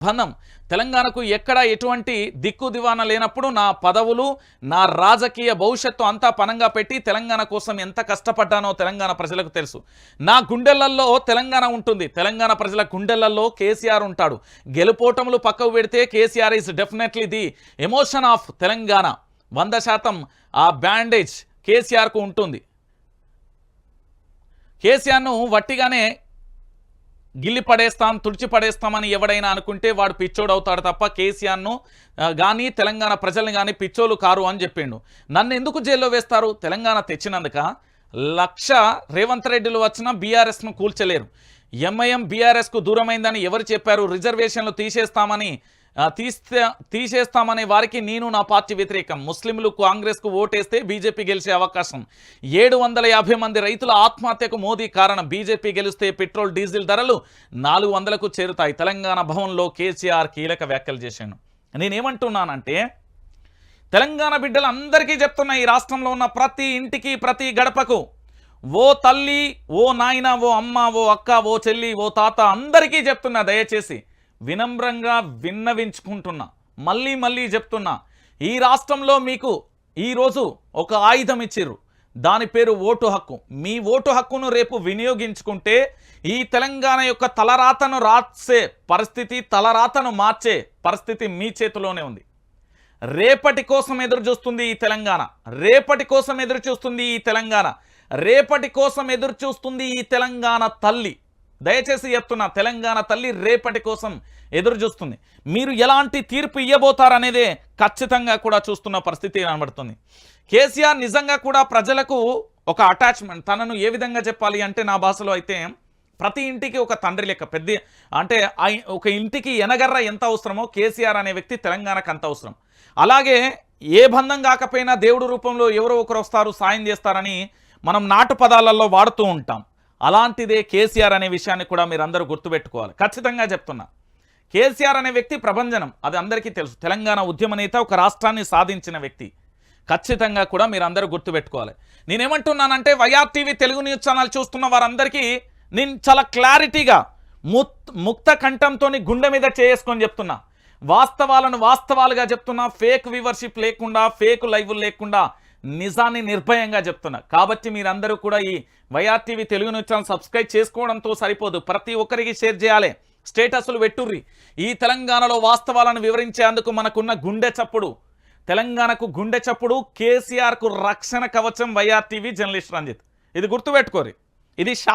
బంధం తెలంగాణకు ఎక్కడ ఎటువంటి దిక్కు దివాన లేనప్పుడు నా పదవులు నా రాజకీయ భవిష్యత్తు అంతా పనంగా పెట్టి తెలంగాణ కోసం ఎంత కష్టపడ్డానో తెలంగాణ ప్రజలకు తెలుసు. నా గుండెలల్లో తెలంగాణ ఉంటుంది. తెలంగాణ ప్రజల గుండెలల్లో కేసీఆర్ ఉంటాడు. గెలుపోటములు పక్కకు పెడితే KCR is definitely the emotion of Telangana. వంద శాతం ఆ బ్యాండేజ్ కేసీఆర్కు ఉంటుంది. కేసీఆర్ను వట్టిగానే గిల్లి పడేస్తాం తుడిచి పడేస్తామని ఎవడైనా అనుకుంటే వాడు పిచ్చోడు అవుతాడు తప్ప కేసీఆర్ను కానీ తెలంగాణ ప్రజల్ని కానీ పిచ్చోలు కారు అని చెప్పిండు. నన్ను ఎందుకు జైల్లో వేస్తారు? తెలంగాణ తెచ్చినందుక లక్ష రేవంత్ రెడ్డిలు వచ్చిన బీఆర్ఎస్ను కూల్చలేరు. ఎంఐఎం బీఆర్ఎస్కు దూరమైందని ఎవరు చెప్పారు? రిజర్వేషన్లు తీసేస్తామని తీస్తే తీసేస్తామనే వారికి నేను నా పార్టీ వ్యతిరేకం. ముస్లింలు కాంగ్రెస్కు ఓటేస్తే బీజేపీ గెలిచే అవకాశం. ఏడు వందల యాభై మంది రైతుల ఆత్మహత్యకు మోదీ కారణం బీజేపీ గెలిస్తే పెట్రోల్ డీజిల్ ధరలు నాలుగు వందలకు చేరుతాయి. తెలంగాణ భవన్లో కేసీఆర్ కీలక వ్యాఖ్యలు చేశాను నేనేమంటున్నానంటే తెలంగాణ బిడ్డలు అందరికీ చెప్తున్నా ఈ రాష్ట్రంలో ఉన్న ప్రతి ఇంటికి ప్రతి గడపకు ఓ తల్లి ఓ నాయన ఓ అమ్మ ఓ అక్క ఓ చెల్లి ఓ తాత అందరికీ చెప్తున్నా దయచేసి. వినమ్రంగా విన్నవించుకుంటున్నా. మళ్ళీ మళ్ళీ చెప్తున్నా. ఈ రాష్ట్రంలో మీకు ఈరోజు ఒక ఆయుధం ఇచ్చిర్రు. దాని పేరు ఓటు హక్కు. మీ ఓటు హక్కును రేపు వినియోగించుకుంటే ఈ తెలంగాణ యొక్క తలరాతను రాసే పరిస్థితి తలరాతను మార్చే పరిస్థితి మీ చేతిలోనే ఉంది. రేపటి కోసం ఎదురు చూస్తుంది ఈ తెలంగాణ. రేపటి కోసం ఎదురు చూస్తుంది ఈ తెలంగాణ. రేపటి కోసం ఎదురు చూస్తుంది ఈ తెలంగాణ తల్లి. దయచేసి చెప్తున్నా తెలంగాణ తల్లి రేపటి కోసం ఎదురు చూస్తుంది. మీరు ఎలాంటి తీర్పు ఇవ్వబోతారనేదే ఖచ్చితంగా కూడా చూస్తున్న పరిస్థితి కనబడుతుంది. కేసీఆర్ నిజంగా కూడా ప్రజలకు ఒక అటాచ్మెంట్ తనను ఏ విధంగా చెప్పాలి అంటే నా భాషలో అయితే ప్రతి ఇంటికి ఒక తండ్రి లెక్క పెద్ద అంటే ఒక ఇంటికి ఎనగర్ర ఎంత అవసరమో కేసీఆర్ అనే వ్యక్తి తెలంగాణకు అంత అవసరం. అలాగే ఏ బంధం కాకపోయినా దేవుడు రూపంలో ఎవరో ఒకరు వస్తారు సాయం చేస్తారని మనం నాటు పదాలలో వాడుతూ ఉంటాం. అలాంటిదే కేసీఆర్ అనే విషయాన్ని కూడా మీరందరూ గుర్తుపెట్టుకోవాలి. ఖచ్చితంగా చెప్తున్నా. కేసీఆర్ అనే వ్యక్తి ప్రభంజనం. అది అందరికీ తెలుసు. తెలంగాణ ఉద్యమ నేత ఒక రాష్ట్రాన్ని సాధించిన వ్యక్తి. ఖచ్చితంగా కూడా మీరందరూ గుర్తుపెట్టుకోవాలి. నేనేమంటున్నానంటే YR TV Telugu news channel చూస్తున్న వారందరికీ నేను చాలా క్లారిటీగా ముక్త కంఠంతో గుండె మీద చేసుకొని చెప్తున్నా. వాస్తవాలను వాస్తవాలుగా చెప్తున్నా. ఫేక్ వ్యూవర్షిప్ లేకుండా ఫేక్ లైవ్ లేకుండా నిజాన్ని నిర్భయంగా చెప్తున్నా. కాబట్టి మీరందరూ కూడా ఈ వైఆర్టీవీ తెలుగు న్యూస్ సబ్స్క్రైబ్ చేసుకోవడంతో సరిపోదు. ప్రతి ఒక్కరికి షేర్ చేయాలి. స్టేటస్లు పెట్టుర్రి ఈ తెలంగాణలో వాస్తవాలను వివరించేందుకు మనకున్న గుండె చప్పుడు. తెలంగాణకు గుండె చప్పుడు కేసీఆర్కు రక్షణ కవచం వైఆర్టీవీ జర్నలిస్ట్ రంజిత్. ఇది గుర్తుపెట్టుకోరి. ఇది